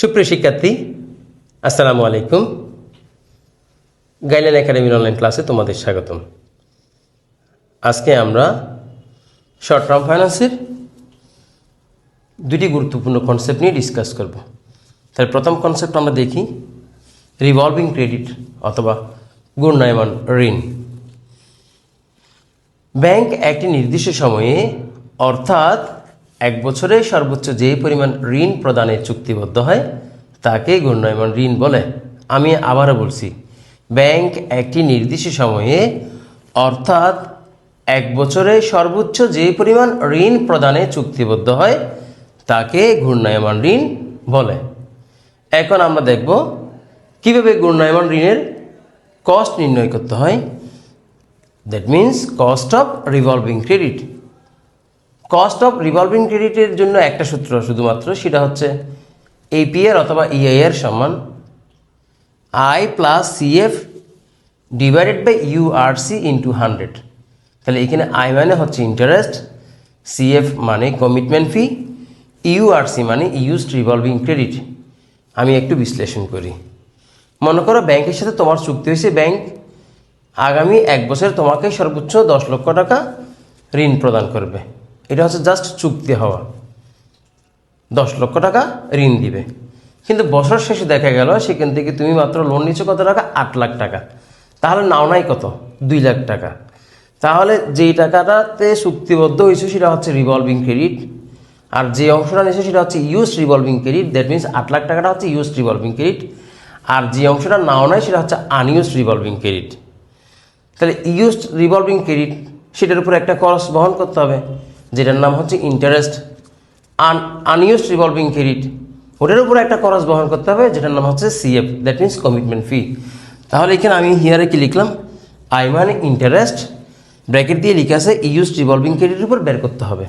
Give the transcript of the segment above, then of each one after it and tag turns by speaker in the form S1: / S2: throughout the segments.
S1: সুপ্রিয় শিক্ষার্থী, আসসালামু আলাইকুম। গাইডলাইন একাডেমির অনলাইন ক্লাসে তোমাদের স্বাগতম। আজকে আমরা শর্ট টার্ম ফাইন্যান্সের দুটি গুরুত্বপূর্ণ কনসেপ্ট নিয়ে ডিসকাস করব। তাহলে প্রথম কনসেপ্ট আমরা দেখি রিভলভিং ক্রেডিট অথবা ঘূর্ণায়মান ঋণ। ব্যাংক একটি নির্দিষ্ট সময়ে অর্থাৎ এক বছরে সর্বোচ্চ যে পরিমাণ ঋণ প্রদানে চুক্তিবদ্ধ হয়, তাকে ঘূর্ণায়মান ঋণ বলে। আমি আবারও বলছি, ব্যাংক একটি নির্দিষ্ট সময়ে, অর্থাৎ এক বছরে সর্বোচ্চ যে পরিমাণ ঋণ প্রদানে চুক্তিবদ্ধ হয়, তাকে ঘূর্ণায়মান ঋণ বলে। এখন আমরা দেখব, কীভাবে ঘূর্ণায়মান ঋণের কস্ট নির্ণয় করতে হয়? That means cost of revolving credit cost of revolving ক্রেডিটের জন্য একটা সূত্র শুধুমাত্র, সেটা হচ্ছে এপিআর অথবা ইআইআর সমান I plus CF divided by URC into hundred তাহলে এখানে আই মানে হচ্ছে ইন্টারেস্ট সিএফ মানে কমিটমেন্ট ফি ইউআরসি মানে ইউজড রিভলভিং ক্রেডিট আমি একটু বিশ্লেষণ করি। মনে করো ব্যাংকের সাথে তোমার চুক্তি হয়েছে, ব্যাংক আগামী এক বছর তোমাকে সর্বোচ্চ দশ লক্ষ টাকা ঋণ প্রদান করবে। এটা হচ্ছে জাস্ট চুক্তি হওয়া। দশ লক্ষ টাকা ঋণ দিবে। কিন্তু বছর শেষে দেখা গেল, সেখান থেকে তুমি মাত্র লোন নিচ্ছ কত টাকা? আট লাখ টাকা। তাহলে নাও নাই কত? দুই লাখ টাকা। তাহলে যেই টাকাটাতে চুক্তিবদ্ধ হয়েছে, সেটা হচ্ছে রিভলভিং ক্রেডিট আর যে অংশটা নিয়েছে, সেটা হচ্ছে use revolving credit that means আট লাখ টাকাটা হচ্ছে ইউজ রিভলভিং ক্রেডিট আর যে অংশটা নাও নাই, সেটা হচ্ছে আনইউজ রিভলভিং ক্রেডিট তাহলে ইউজড রিভলভিং ক্রেডিট সেটার উপর একটা খরচ বহন করতে হবে। যেটার নাম হচ্ছে interest un unused revolving credit ওটার উপরে একটা খরচ বহন করতে হবে, যেটার নাম হচ্ছে CF that means commitment fee তাহলে এখানে আমি হিয়ারে কি লিখলাম? আই মানে ইন্টারেস্ট ব্র্যাকেট দিয়ে লিখে আছে ইউজড রিভলভিং ক্রেডিটের উপর বের করতে হবে।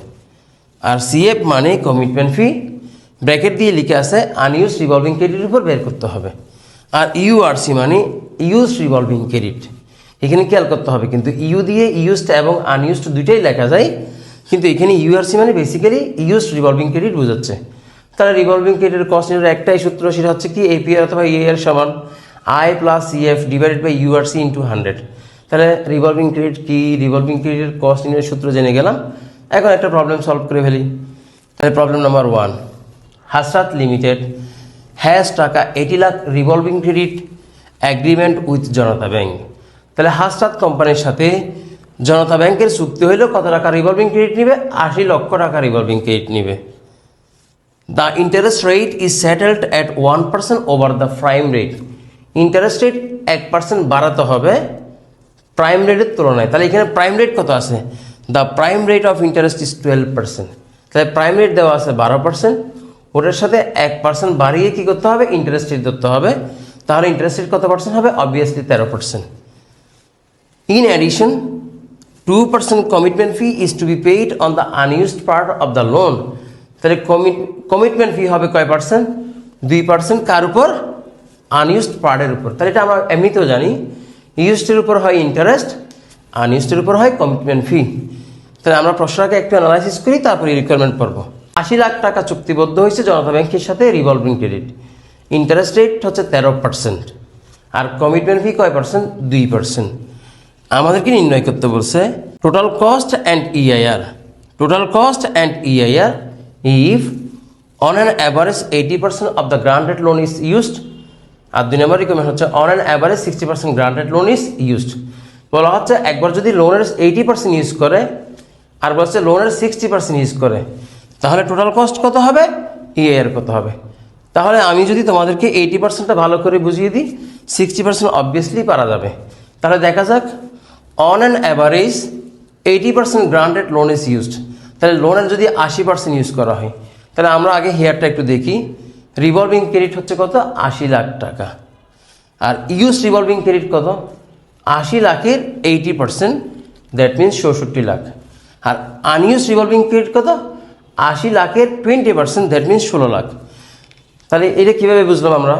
S1: আর সিএফ মানে কমিটমেন্ট ফি ব্র্যাকেট দিয়ে লিখে আছে আনইউজ রিভলভিং ক্রেডিটের উপর বের করতে হবে। আর ইউআরসি মানে ইউজ রিভলভিং ক্রেডিট এখানে খেয়াল করতে হবে, কিন্তু ইউ দিয়ে ইউজড এবং আনইউজড দুইটাই লেখা যায় কিন্তু এখানে ইউআরসি মানে বেসিক্যালি ইউজ রিভলভিং ক্রেডিট বোঝাচ্ছে। তাহলে রিভলভিং ক্রেডিটের কস্ট নিয়ে একটাই সূত্র, সেটা হচ্ছে কি এপিআর অথবা ইএর সমান I plus CF divided by URC into hundred তাহলে রিভলভিং ক্রেডিট কি? রিভলভিং ক্রেডিটের কস্ট নিয়ে সূত্র জেনে গেলাম। এখন একটা প্রবলেম সলভ করে ফেলি। তাহলে problem number one Hasrat Limited has taka eighty lakh revolving credit agreement with Janata Bank তাহলে হাসরাত কোম্পানির সাথে জনতা ব্যাংকের চুক্তি হইলেও কত টাকা রিভলভিং ক্রেডিট নিবে? আশি লক্ষ টাকা রিভলভিং ক্রেডিট নিবে। The interest rate is settled at one percent over the prime rate interest rate এক পার্সেন্ট বাড়াতে হবে প্রাইম রেটের তুলনায়। তাহলে এখানে প্রাইম রেট কত আছে? The prime rate of interest is twelve percent তাহলে প্রাইম রেট দেওয়া আছে বারো পার্সেন্ট ওটার সাথে এক পার্সেন্ট বাড়িয়ে কী করতে হবে? ইন্টারেস্ট রেট ধরতে হবে। তাহলে ইন্টারেস্ট রেট কত পার্সেন্ট হবে? অবভিয়াসলি তেরো percent in addition, 2% commitment fee is to be paid on the unused part of the loan. তাহলে কমিটমেন্ট ফি হবে কয় পার্সেন্ট দুই পার্সেন্ট কার উপর? আনইউজড পার্টের উপর। তাহলে এটা আমরা এমনিতেও জানি। ইউজডের উপর হয় ইন্টারেস্ট আনইউজডের উপর হয় কমিটমেন্ট ফি তাহলে আমরা প্রশ্নটাকে একটু অ্যানালাইসিস করি, তারপরে রিকোয়ারমেন্ট পড়ব। আশি লাখ টাকা চুক্তিবদ্ধ হয়েছে জনতা ব্যাংকের সাথে রিভলভিং ক্রেডিট ইন্টারেস্ট রেট হচ্ছে তেরো পার্সেন্ট আর কমিটমেন্ট ফি কয় পার্সেন্ট দুই পার্সেন্ট আমাদেরকে নির্ণয় করতে বলছে total cost and EIR total cost and EIR if on an average eighty percent of the granted loan is used আর দুই নম্বর রিকমেন্ড হচ্ছে on an average sixty percent granted loan is used বলা হচ্ছে একবার যদি লোনের এইটি পার্সেন্ট ইউজ করে, আর বলছে লোনের সিক্সটি পার্সেন্ট ইউজ করে, তাহলে টোটাল কস্ট কত হবে? ইআইআর কত হবে? তাহলে আমি যদি তোমাদেরকে এইটি পার্সেন্টটা ভালো করে বুঝিয়ে দিই সিক্সটি পার্সেন্ট অবভিয়াসলি পারা যাবে। তাহলে দেখা যাক on an average eighty percent granted loan is used তাহলে লোনের যদি আশি পার্সেন্ট ইউজ করা হয়, তাহলে আমরা আগে হেয়ারটা একটু দেখি। রিভলভিং ক্রেডিট হচ্ছে কত? আশি লাখ টাকা। আর ইউজ রিভলভিং ক্রেডিট কত? আশি লাখের এইটি পার্সেন্ট দ্যাট মিনস চৌষট্টি লাখ। আর আনইউজ রিভলভিং ক্রেডিট কত? আশি লাখের টোয়েন্টি পার্সেন্ট দ্যাট মিনস ষোলো লাখ। তাহলে এটা কীভাবে বুঝলাম আমরা?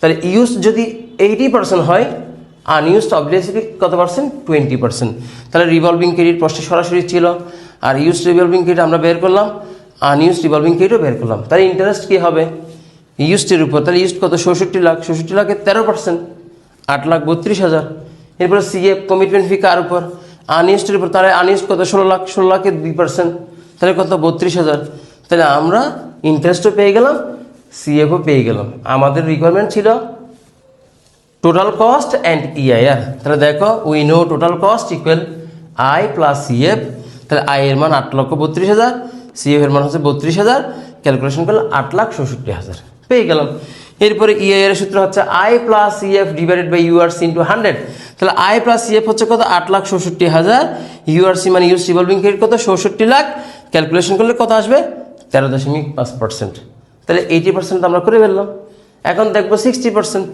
S1: তাহলে ইউজ যদি এইটি পার্সেন্ট হয় আনইউজড অবভিয়াসলি কত পার্সেন্ট টোয়েন্টি পার্সেন্ট তাহলে রিভলভিং ক্রেডিট প্রশ্নে সরাসরি ছিল। আর ইউজ রিভলভিং ক্রেডিট আমরা বের করলাম। আনইউজ রিভলভিং ক্রেডিটও বের করলাম। তাহলে ইন্টারেস্ট কী হবে? ইউস্টের উপর। তাহলে ইউস্ট কত? ষষট্টি লাখ। ষষট্টি লাখের তেরো পার্সেন্ট আট লাখ বত্রিশ হাজার। এরপরে সিএফ কমিটমেন্ট ফি কার উপর? আনইউস্টের উপর। তাহলে আনইউস্ট কত? ষোলো লাখ। ষোলো লাখের দুই পার্সেন্ট তাহলে কত? বত্রিশ হাজার। তাহলে আমরা ইন্টারেস্টও পেয়ে গেলাম। সিএফও পেয়ে গেলাম। আমাদের রিকোয়ারমেন্ট ছিল টোটাল কস্ট অ্যান্ড ইআইআর তাহলে দেখো we know total cost equal I plus CF তাহলে আই এর মান আট লক্ষ বত্রিশ হাজার সিএফ এর মান হচ্ছে বত্রিশ হাজার ক্যালকুলেশন করলে আট লাখ ষষট্টি হাজার। পেয়ে গেলাম। এরপরে ইআইআর এর সূত্র হচ্ছে I plus CF divided by URC into hundred তাহলে আই প্লাস সিএফ হচ্ছে কত? আট লাখ ষষট্টি হাজার। ইউআরসি মানে ইউস রিভলভিং ক্রেডিট কত? ষষট্টি লাখ। ক্যালকুলেশন করলে কত আসবে? তেরো দশমিক পাঁচ পার্সেন্ট তাহলে এইটি পার্সেন্ট আমরা করে ফেললাম। এখন দেখব sixty percent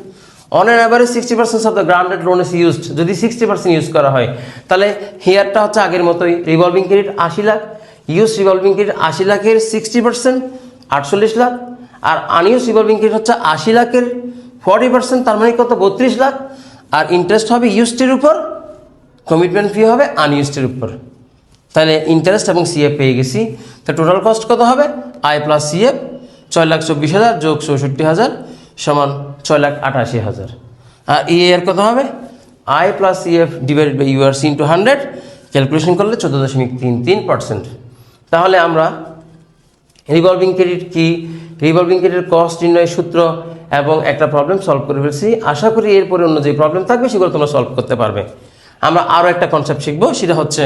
S1: on an average sixty percent of the granted loan is used যদি সিক্সটি পার্সেন্ট ইউজ করা হয়, তাহলে হেয়ারটা হচ্ছে আগের মতোই রিভলভিং ক্রেডিট আশি লাখ ইউজ রিভলভিং ক্রেডিট আশি লাখের সিক্সটি পার্সেন্ট আটচল্লিশ লাখ, আর আনইউজ রিভলভিং ক্রেডিট হচ্ছে আশি লাখের ফর্টি পার্সেন্ট তার মানে কত? বত্রিশ লাখ, আর ইন্টারেস্ট হবে ইউজটির উপর কমিটমেন্ট ফি হবে আনইউজটির উপর। তাহলে ইন্টারেস্ট এবং সিএফ পেয়ে গেছি। তা টোটাল কস্ট কত হবে? আই প্লাস সিএফ ছয় লাখ চব্বিশ হাজার যোগ চৌষট্টি হাজার সমান ছয় লাখ আটাশি হাজার। আর ই এর কত হবে? I plus CF divided by URC into hundred calculation করলে চোদ্দ দশমিক তিন তিন পার্সেন্ট তাহলে আমরা রিভলভিং ক্রেডিট কি? রিভলভিং ক্রেডিটের কস্ট নির্ণয়ের সূত্র এবং একটা প্রবলেম সলভ করে ফেলছি। আশা করি এরপরে অন্য যে প্রবলেম থাকবে, সেগুলো তোমরা সলভ করতে পারবে। আমরা আরও একটা কনসেপ্ট শিখব, সেটা হচ্ছে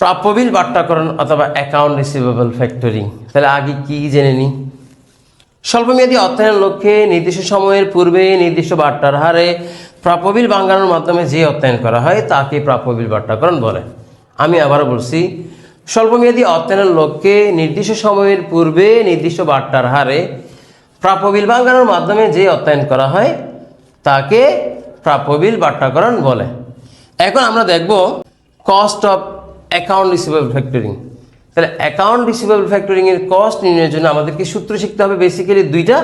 S1: প্রাপ্যবিল বাট্টাকরণ অথবা অ্যাকাউন্ট রিসিভেবল ফ্যাক্টরিং তাহলে আগে কি জেনে নিই? স্বল্পমেয়াদী অর্থায়নের লক্ষ্যে নির্দিষ্ট সময়ের পূর্বে নির্দিষ্ট বাট্টার হারে প্রাপ্যবিল বাঙ্গানোর মাধ্যমে যে অর্থায়ন করা হয়, তাকে প্রাপ্যবিল বাট্টাকরণ বলে। আমি আবারও বলছি, স্বল্পমেয়াদী অর্থায়নের লক্ষ্যে নির্দিষ্ট সময়ের পূর্বে নির্দিষ্ট বাট্টার হারে প্রাপ্যবিল বাঙ্গানোর মাধ্যমে যে অর্থায়ন করা হয়, তাকে প্রাপ্যবিল বাট্টাকরণ বলে। এখন আমরা দেখব cost of account receivable factoring তাহলে অ্যাকাউন্ট রিসিভেবল ফ্যাক্টরিং এর কস্ট নির্ণয়ের জন্য আমাদেরকে সূত্র শিখতে হবে বেসিক্যালি দুইটা।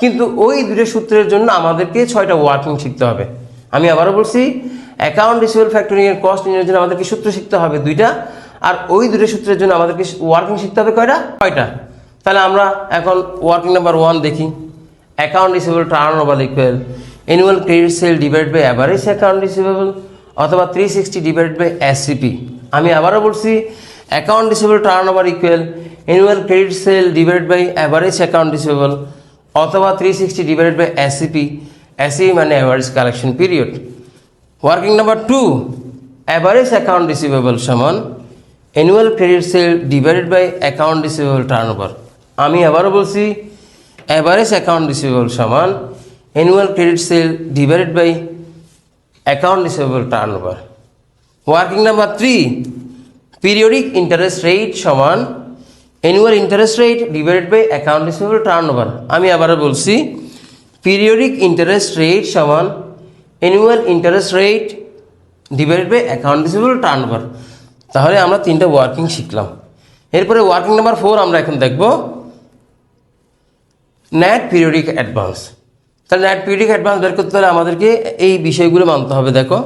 S1: কিন্তু ওই দুটো সূত্রের জন্য আমাদেরকে ছয়টা ওয়ার্কিং শিখতে হবে। আমি আবারও বলছি অ্যাকাউন্ট রিসিভেবল ফ্যাক্টরিং এর কস্ট নির্ণয়ের জন্য আমাদেরকে সূত্র শিখতে হবে দুইটা, আর ওই দুটো সূত্রের জন্য আমাদেরকে ওয়ার্কিং শিখতে হবে কয়টা? কয়টা তাহলে আমরা এখন ওয়ার্কিং নাম্বার ওয়ান দেখি। Account receivable turnover equal annual credit sale divide by average account receivable অথবা three sixty divide by SCP আমি আবারও বলছি account receivable turnover equal annual credit sale divide by average account receivable অথবা three sixty divide by SCP SCP মানে average collection period working number two average account receivable সমান annual credit sale divided by account receivable turnover আমি আবারও বলছি average account receivable সমান annual credit sale divided by account receivable turnover working number three periodic interest rate সমান annual interest rate divided by account receivable turnover আমি আবারও বলছি periodic interest rate সমান annual interest rate divided by account receivable turnover তাহলে আমরা তিনটা working শিখলাম। এরপরে ওয়ার্কিং নাম্বার ফোর আমরা এখন দেখব। ন্যাট পিরিয়ডিক অ্যাডভান্স তাহলে ন্যাট পিরিয়ডিক অ্যাডভান্স বের করতে হলে আমাদেরকে এই বিষয়গুলো মানতে হবে, দেখো।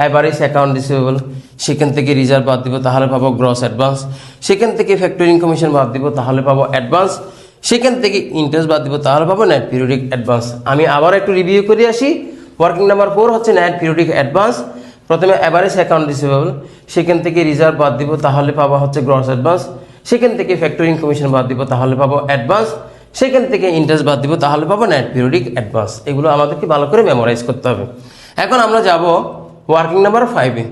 S1: অ্যাভারেজ অ্যাকাউন্ট রিসিভেবল সেখান থেকে রিজার্ভ বাদ দিব, তাহলে পাবো গ্রস অ্যাডভান্স সেখান থেকে ফ্যাক্টরিং কমিশন বাদ দিব, তাহলে পাবো অ্যাডভান্স সেখান থেকে ইন্টারেস্ট বাদ দিব, তাহলে পাবো নেট পিরিয়ডিক অ্যাডভান্স আমি আবার একটু রিভিউ করে আসি। ওয়ার্কিং নাম্বার ফোর হচ্ছে নেট পিরিয়ডিক অ্যাডভান্স প্রথমে অ্যাভারেজ অ্যাকাউন্ট রিসিভেবল সেখান থেকে রিজার্ভ বাদ দিব, তাহলে পাবো হচ্ছে গ্রস অ্যাডভান্স সেখান থেকে ফ্যাক্টরিং কমিশন বাদ দিব, তাহলে পাবো অ্যাডভান্স সেখান থেকে ইন্টারেস্ট বাদ দিব, তাহলে পাবো নেট পিরিয়ডিক অ্যাডভান্স এগুলো আমাদেরকে ভালো করে মেমোরাইজ করতে হবে। এখন আমরা যাব ওয়ার্কিং নাম্বার ফাইভে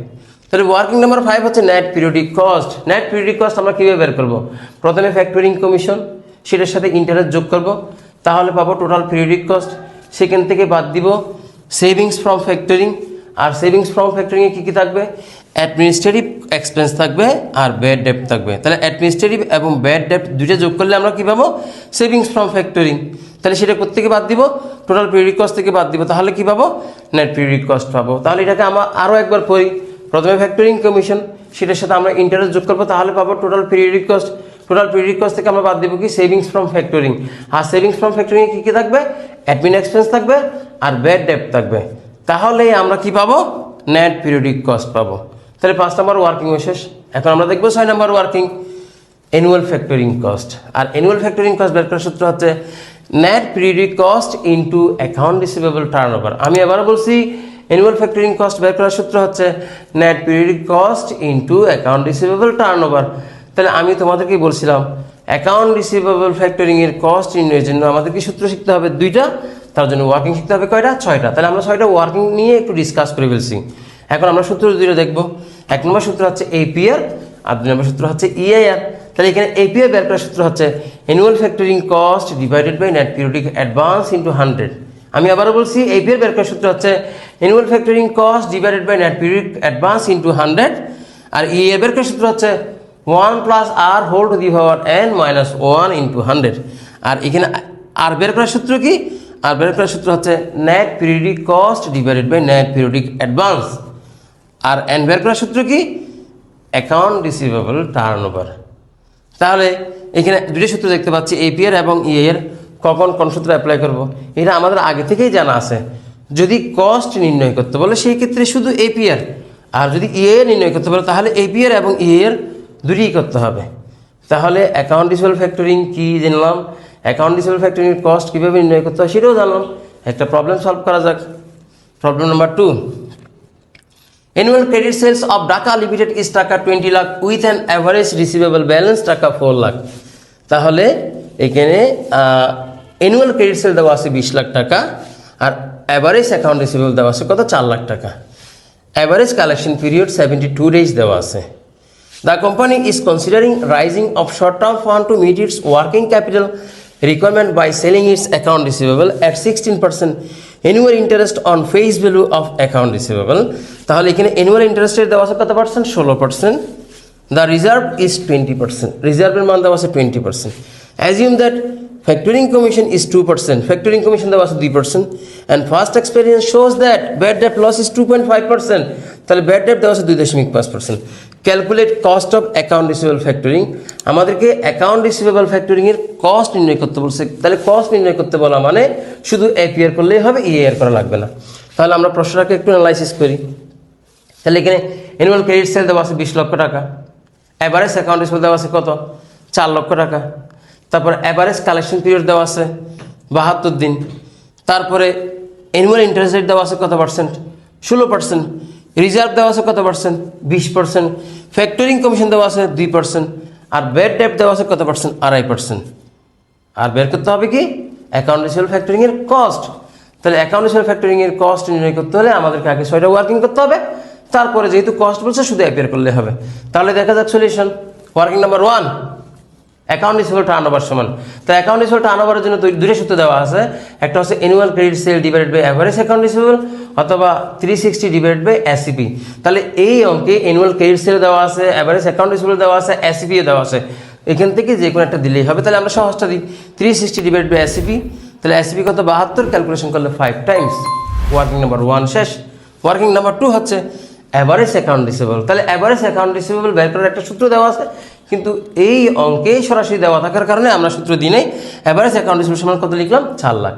S1: তাহলে ওয়ার্কিং নাম্বার ফাইভ হচ্ছে net periodic cost net periodic cost আমরা কীভাবে বের করব? প্রথমে ফ্যাক্টরিং কমিশন সেটার সাথে ইন্টারেস্ট যোগ করব। তাহলে পাবো টোটাল পিরিয়ডিক কস্ট সেখান থেকে বাদ দিব সেভিংস ফ্রম ফ্যাক্টরিং আর সেভিংস ফ্রম ফ্যাক্টরিংয়ে কী কী থাকবে? অ্যাডমিনিস্ট্রেটিভ এক্সপেন্স থাকবে আর ব্যাড ডেপ থাকবে। তাহলে অ্যাডমিনিস্ট্রেটিভ এবং ব্যাড ডেপ দুইটা যোগ করলে আমরা কী পাবো? সেভিংস ফ্রম ফ্যাক্টরিং তাহলে সেটা কোথেকে বাদ দিব? টোটাল পিরিয়ডিক কস্ট থেকে বাদ দিব। তাহলে কী পাবো? নেট পিরিয়ডিক কস্ট পাবো। তাহলে এটাকে আমরা আরও একবার পড়ি। প্রথমে ফ্যাক্টরিং কমিশন সেটার সাথে আমরা ইন্টারেস্ট যোগ করব, তাহলে পাবো total periodic cost total periodic cost থেকে আমরা বাদ দিব কি? সেভিংস ফ্রম ফ্যাক্টরিং আর সেভিংস ফ্রম ফ্যাক্টরিং কী কী থাকবে? অ্যাডমিন এক্সপেন্স থাকবে আর ব্যাড ডেপ থাকবে। তাহলে আমরা কি পাবো? নেট পিরিয়ডিক কস্ট পাবো। তাহলে পাঁচ নম্বর ওয়ার্কিং শেষ। এখন আমরা দেখব ছয় নম্বর ওয়ার্কিং অ্যানুয়াল ফ্যাক্টরিং কস্ট আর অ্যানুয়াল ফ্যাক্টরিং কস্ট বের করার সূত্র হচ্ছে net periodic cost into account receivable turnover আমি আবারও বলছি অ্যানুয়াল ফ্যাক্টরিং কস্ট বের করার সূত্র হচ্ছে net periodic cost into account receivable turn over তাহলে আমি তোমাদেরকে বলছিলাম অ্যাকাউন্ট রিসিভেবল ফ্যাক্টরিং এর কস্ট নির্ণয়ের জন্য আমাদেরকে সূত্র শিখতে হবে? দুইটা, তার জন্য ওয়ার্কিং শিখতে হবে কয়টা? ছয়টা। তাহলে আমরা ছয়টা ওয়ার্কিং নিয়ে একটু ডিসকাস করে ফেলছি। এখন আমরা সূত্র দুটো দেখব। এক নম্বর সূত্র হচ্ছে এপিআর আর দুই নম্বর সূত্র হচ্ছে ইআইআর তাহলে এখানে এপিআর বের করার সূত্র হচ্ছে annual factoring cost divided by net periodic advance into hundred আমি আবারও বলছি, এই এপিআর বের করার সূত্র হচ্ছে annual factoring cost divided by net periodic advance into hundred R EIR বের করার সূত্র হচ্ছে one plus r whole to the power n minus one into hundred আর এখানে আর বের করার সূত্র কি? আর বের করার সূত্র হচ্ছে net periodic cost divided by net periodic advance R N বের করার সূত্র কি? অ্যাকাউন্ট রিসিভেবল টার্ন ওভার তাহলে এখানে দুটো সূত্র দেখতে পাচ্ছি এপিআর এবং ইএ এর। কখন কোন সূত্র অ্যাপ্লাই করব? এটা আমাদের আগে থেকেই জানা আছে। যদি কস্ট নির্ণয় করতে বলে, সেই ক্ষেত্রে শুধু এপিআর আর যদি ইএ নির্ণয় করতে বলে, তাহলে এপিআর এবং ইএ এর দুটোই করতে হবে। তাহলে অ্যাকাউন্ট রিসিভেবল ফ্যাক্টরিং কি জানলাম? অ্যাকাউন্ট ফ্যাক্টরিং কস্ট কীভাবে নির্ণয় করতে হয় সেটাও জানলাম। একটা প্রবলেম সলভ করা যাক। Problem number two Annual credit sales of Dhaka Limited is taka twenty lakh with an average receivable balance taka four lakh তাহলে এখানে অ্যানুয়াল ক্রেডিট সেল দেওয়া আছে বিশ লাখ টাকা আর অ্যাভারেজ অ্যাকাউন্ট রিসিভেবল দেওয়া আছে কত চার লাখ টাকা average collection period seventy two days দেওয়া আছে The company is considering rising of short-term fund to meet its working capital requirement by selling its account receivable at 16% annual interest on face value of account receivable. তাহলে এখানে interest rate দেওয়া আছে কত percent ষোলো percent the reserve is twenty percent রিজার্ভের মান দেওয়া আছে twenty percent assume that factoring commission is two percent factoring commission দেওয়া আছে দুই percent and first experience shows that bad debt loss is two point five percent তাহলে bad debt দেওয়া আছে দুই দশমিক পাঁচ percent calculate cost of account receivable factoring আমাদেরকে অ্যাকাউন্ট রিসিভেবল ফ্যাক্টরিংয়ের কস্ট নির্ণয় করতে বলছে। তাহলে কস্ট নির্ণয় করতে বলা মানে শুধু এপিআর করলেই হবে ইএআর করা লাগবে না। তাহলে আমরা প্রশ্নটাকে একটু অ্যানালাইসিস করি। তাহলে এখানে অ্যানুয়াল ক্রেডিট সেল দেওয়া আছে বিশ লক্ষ টাকা। অ্যাভারেজ অ্যাকাউন্ট রিসিভেবল দেওয়া আছে কত? চার লক্ষ টাকা। তারপর অ্যাভারেজ কালেকশন পিরিয়ড দেওয়া আছে বাহাত্তর দিন। তারপরে অ্যানুয়াল ইন্টারেস্ট রেট দেওয়া আছে কত পার্সেন্ট ষোলো পার্সেন্ট রিজার্ভ দেওয়া আছে কত পার্সেন্ট বিশ পার্সেন্ট ফ্যাক্টরিং কমিশন দেওয়া আছে দুই পার্সেন্ট আর বেড ডেপ দেওয়া আছে কত পার্সেন্ট আড়াই পার্সেন্ট আর বের করতে হবে কি? অ্যাকাউন্ট রিসিভেবল ফ্যাক্টরিংয়ের কস্ট তাহলে অ্যাকাউন্ট রিসিভেবল ফ্যাক্টরিংয়ের কস্ট নির্ণয় করতে হলে আমাদেরকে আগে ছয়টা ওয়ার্কিং করতে হবে। তারপরে যেহেতু কস্ট বলছে, শুধু অ্যাপিয়ার করলে হবে। তাহলে দেখা যাক solution working number one account receivable turnover সমান। তো অ্যাকাউন্ট রিসিভেবল টার্ন ওভারের জন্য দুটো সূত্র দেওয়া আছে। একটা হচ্ছে annual credit sale divided by average account receivable অথবা three sixty divided by ACP তাহলে এই অঙ্কে অ্যানুয়াল ক্রেডিট সেল দেওয়া আছে অ্যাভারেজ অ্যাকাউন্ট রিসিভেবল দেওয়া আছে এসিপিও দেওয়া আছে। এখান থেকে যে কোনো একটা দিলেই হবে, তাহলে আমরা সহজটা দিই। Three sixty divide by ACP তাহলে এসিপি কত? বাহাত্তর। ক্যালকুলেশন করলে five times working number one শেষ। ওয়ার্কিং নাম্বার টু হচ্ছে অ্যাভারেজ অ্যাকাউন্ট রিসিভেবল তাহলে অ্যাভারেজ অ্যাকাউন্ট রিসিভেবল বের করার একটা সূত্র দেওয়া আছে। কিন্তু এই অঙ্কে সরাসরি দেওয়া থাকার কারণে আমরা সূত্র দিই নাই। অ্যাভারেজ অ্যাকাউন্ট রিসিভেবল সমান কত লিখলাম? চার লাখ।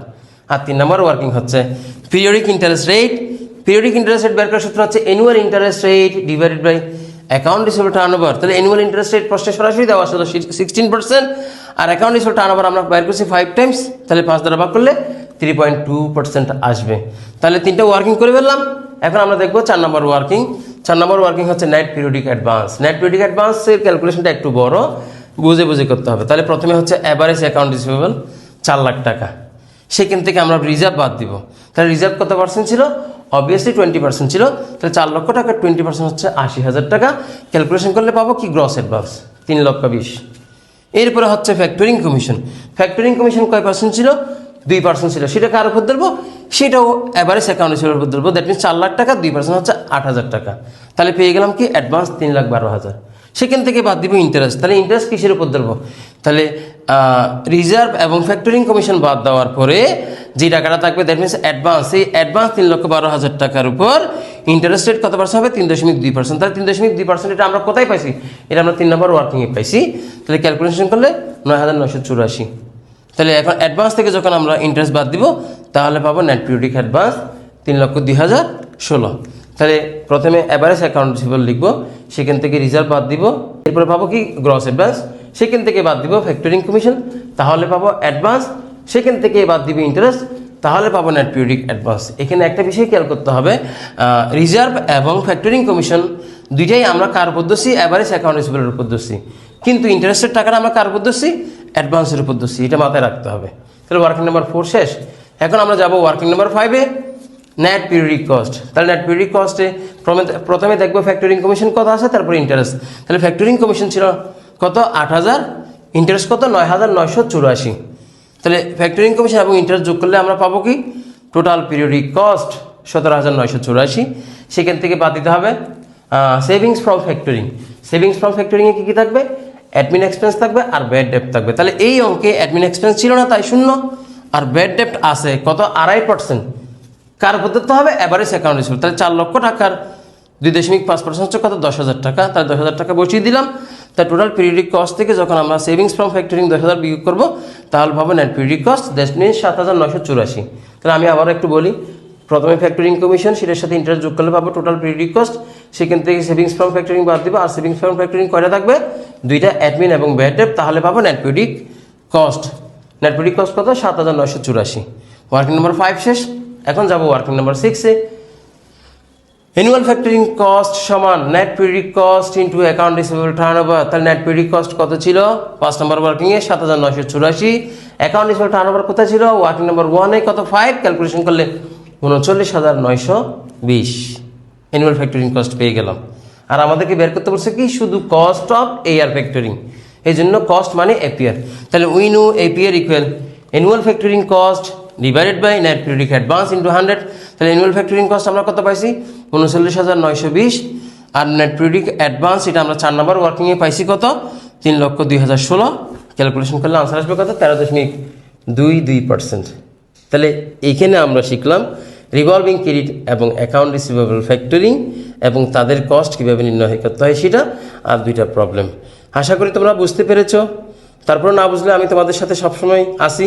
S1: আর তিন নম্বর ওয়ার্কিং হচ্ছে periodic interest rate periodic interest rate বের করার সূত্র হচ্ছে annual interest rate divided by account receivable turnover তাহলে অ্যানুয়াল ইন্টারেস্ট রেট প্রশ্নে সরাসরি দেওয়া ছিল সিক্সটিন পার্সেন্ট আর অ্যাকাউন্ট রিসিভেবল টার্ন ওভার আমরা বের করছি ফাইভ টাইমস তাহলে পাঁচ দ্বারা ভাগ করলে থ্রি পয়েন্ট টু পার্সেন্ট আসবে। তাহলে তিনটা ওয়ার্কিং করে ফেললাম। এখন আমরা দেখব চার নম্বর ওয়ার্কিং চার নম্বর ওয়ার্কিং হচ্ছে net periodic advance net periodic অ্যাডভান্সের ক্যালকুলেশনটা একটু বড়, বুঝে বুঝে করতে হবে। তাহলে প্রথমে হচ্ছে অ্যাভারেজ অ্যাকাউন্ট রিসিভেবল চার লাখ টাকা। সেখান থেকে আমরা রিজার্ভ বাদ দিব। তাহলে রিজার্ভ কত পার্সেন্ট ছিল? অবভিয়াসলি টোয়েন্টি পার্সেন্ট ছিল। তাহলে চার লক্ষ টাকা টোয়েন্টি পার্সেন্ট হচ্ছে আশি হাজার টাকা। ক্যালকুলেশন করলে পাবো কি? গ্রস অ্যাডভান্স তিন লক্ষ বিশ। এরপরে হচ্ছে ফ্যাক্টরিং কমিশন ফ্যাক্টরিং কমিশন কয় পার্সেন্ট ছিল? দুই পার্সেন্ট ছিল। সেটা কার উপর ধরবো? সেটাও অ্যাভারেজ অ্যাকাউন্ট হিসেবে উপর ধরবো। দ্যাট মিনস চার লাখ টাকা, দুই পার্সেন্ট হচ্ছে আট হাজার টাকা। তাহলে পেয়ে গেলাম কি? অ্যাডভান্স তিন লাখ বারো হাজার। সেখান থেকে বাদ দিব ইন্টারেস্ট তাহলে ইন্টারেস্ট কিসের উপর ধরবো? তাহলে রিজার্ভ এবং ফ্যাক্টরিং কমিশন বাদ দেওয়ার পরে যে টাকাটা থাকবে দ্যাট মিনস অ্যাডভান্স এই অ্যাডভান্স তিন লক্ষ বারো হাজার টাকার উপর ইন্টারেস্ট রেট কত পার্সেন্ট হবে? তিন দশমিক দুই পার্সেন্ট তাহলে তিন দশমিক দুই পার্সেন্ট এটা আমরা কোথায় পাইছি? এটা আমরা তিন নম্বর ওয়ার্কিংয়ে পাইছি। তাহলে ক্যালকুলেশন করলে নয় হাজার নয়শো চুরাশি। তাহলে এখন অ্যাডভান্স থেকে যখন আমরা ইন্টারেস্ট বাদ দিব, তাহলে পাবো নেট পিরিয়ডিক অ্যাডভান্স তিন লক্ষ দুই হাজার ষোলো। তাহলে প্রথমে অ্যাভারেজ অ্যাকাউন্ট রিসিভেবল লিখব, সেখান থেকে রিজার্ভ বাদ দিব, এরপরে পাবো কি? গ্রস অ্যাডভান্স সেখান থেকে বাদ দিব ফ্যাক্টরিং কমিশন তাহলে পাবো অ্যাডভান্স সেখান থেকে বাদ দিব ইন্টারেস্ট তাহলে পাবো নেট পিরিয়ডিক অ্যাডভান্স এখানে একটা বিষয় খেয়াল করতে হবে রিজার্ভ এবং ফ্যাক্টরিং কমিশন দুইটাই আমরা কার উপর দোষী? অ্যাভারেজ অ্যাকাউন্ট রিসিভেলের উপর দোষী। কিন্তু ইন্টারেস্টের টাকাটা আমরা কার উপর অ্যাডভান্সের উপর দোষী। এটা মাথায় রাখতে হবে। তাহলে ওয়ার্কিং নাম্বার ফোর শেষ। এখন আমরা যাব ওয়ার্কিং নাম্বার ফাইভে নেট পিরিয়ডিক কস্ট তাহলে নেট পিরিয়ডিক কস্টে প্রথমে দেখব ফ্যাক্টরিং কমিশন কত আছে, তারপরে ইন্টারেস্ট তাহলে ফ্যাক্টরিং কমিশন ছিল কত? আট হাজার। ইন্টারেস্ট কত? নয় হাজার নয়শো চুরাশি। তাহলে ফ্যাক্টরিং কমিশন এবং ইন্টারেস্ট যোগ করলে আমরা পাবো কি? টোটাল পিরিয়ডিক কস্ট সতেরো হাজার নয়শো চুরাশি। সেখান থেকে বাদ দিতে হবে savings from factoring savings from ফ্যাক্টরিংয়ে কী কী থাকবে? অ্যাডমিন এক্সপেন্স থাকবে আর ব্যাড ডেপ্ট থাকবে। তাহলে এই অঙ্কে অ্যাডমিন এক্সপেন্স ছিল না, তাই শূন্য। আর ব্যাড ডেপ্ট আছে কত? আড়াই পার্সেন্ট কার উপর ধরতে হবে? অ্যাভারেজ অ্যাকাউন্ট রিসিভ তাহলে চার লক্ষ টাকার দুই দশমিক পাঁচ পার্সেন্ট হচ্ছে কত? দশ হাজার টাকা। তাহলে দশ হাজার টাকা বসিয়ে দিলাম। তার টোটাল পিরিয়ডিক কস্ট থেকে যখন আমরা সেভিংস ফ্রম ফ্যাক্টরিং দশ হাজার বিয়োগ করব, তাহলে পাবো net periodic cost that means সাত হাজার নশো চুরাশি। তাহলে আমি আবার একটু বলি, প্রথমে ফ্যাক্টরিং কমিশন সেটার সাথে ইন্টারেস্ট যোগ করলে পাবো টোটাল পিরিয়ডিক কস্ট সেখান থেকে সেভিংস ফ্রম ফ্যাক্টরিং বাদ দিব, আর সেভিংস ফ্রম ফ্যাক্টরিং কয়টা থাকবে? দুইটা অ্যাডমিন এবং ব্যাড ডেপ তাহলে পাবো net periodic cost net periodic cost কত? সাত হাজার নশো চুরাশি। ওয়ার্কিং নম্বর ফাইভ শেষ। এখন যাব ওয়ার্কিং নাম্বার সিক্সে অ্যানুয়াল ফ্যাক্টরিং কস্ট সমান net periodic cost into account receivable turn over তাহলে নেট পিরিয়ডিক কস্ট কত ছিল? পাঁচ নম্বর ওয়ার্কিংয়ে সাত হাজার নশো চুরাশি। অ্যাকাউন্ট রিসিভেবল টার্ন ওভার কোথায় ছিল? ওয়ার্কিং নাম্বার ওয়ানে কত? ফাইভ ক্যালকুলেশন করলে উনচল্লিশ হাজার নয়শো বিশ। অ্যানুয়াল ফ্যাক্টরিং কস্ট পেয়ে গেলাম। আর আমাদেরকে বের করতে বলছে কি? শুধু কস্ট অফ এয়ার ফ্যাক্টরিং এই জন্য কস্ট মানে এপিয়ার তাহলে উইনু APR equal annual factoring cost divided by net periodic advance into hundred তাহলে অ্যানুয়াল ফ্যাক্টরিং কস্ট আমরা কত পাইছি? উনচল্লিশ হাজার নয়শো বিশ। আর নেট পিরিয়ডিক অ্যাডভান্স এটা আমরা চার নম্বর ওয়ার্কিংয়ে পাইছি কত? তিন লক্ষ দুই হাজার ষোলো। ক্যালকুলেশন করলে আনসার আসবে কত? তেরো দশমিক দুই দুই পার্সেন্ট তাহলে এইখানে আমরা শিখলাম রিভলভিং ক্রেডিট এবং অ্যাকাউন্ট রিসিভেবল ফ্যাক্টরিং এবং তাদের কস্ট কীভাবে নির্ণয় করতে হয় সেটা আর দুইটা প্রবলেম আশা করি তোমরা বুঝতে পেরেছ। তারপর না বুঝলে আমি তোমাদের সাথে সবসময় আসি।